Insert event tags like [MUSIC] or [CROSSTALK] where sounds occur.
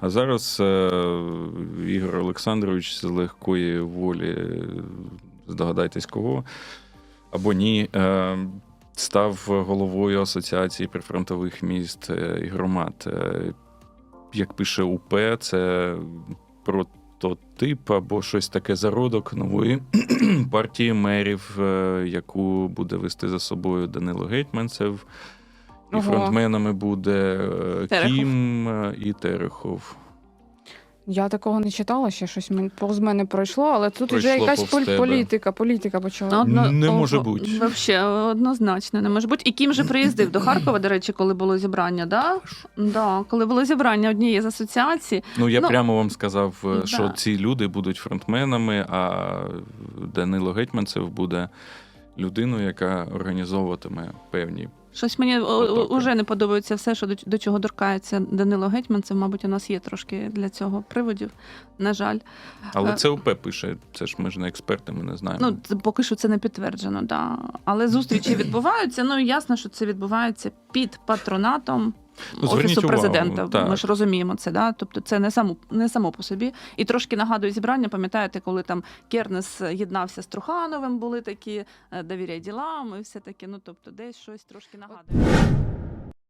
А зараз е, Ігор Олександрович з легкої волі, здогадайтесь кого, або ні, е, став головою Асоціації прифронтових міст е, і громад. Як пише УП, це прототип або щось таке зародок нової [CLEARS THROAT] партії мерів, яку буде вести за собою Данило Гетьманцев. І Ого. фронтменами буде е, Терехов. Кім е, і Терехов. Я такого не читала, ще щось мен- повз мене пройшло, але тут вже якась повз поль- тебе. політика, політика почала. Одно- Не може бути. Вообще, однозначно не може бути. І Кім же приїздив до Харкова, до речі, коли було зібрання, да? Да, коли було зібрання однієї з асоціацій. Ну, я Ну, прямо вам сказав, е, да. що ці люди будуть фронтменами, а Данило Гетьманцев буде людиною, яка організовуватиме певні. Щось мені уже не подобається все, що до, до чого торкається Данило Гетьман. Це, Мабуть, у нас є трошки для цього приводів. На жаль, Але Е. це УП пише, це ж ми ж не експерти, ми не знаємо. ну поки що це не підтверджено. Да. Але зустрічі [CLEARS THROAT] відбуваються. Ну ясно, що це відбувається під патронатом. Ну, Офісу увагу, президента, так. ми ж розуміємо це, да? тобто це не само, не само по собі. І трошки нагадує зібрання. Пам'ятаєте, коли там Кернес єднався з Трухановим, були такі е, довіряй ділам, і все таке. Ну тобто, десь щось трошки нагадує.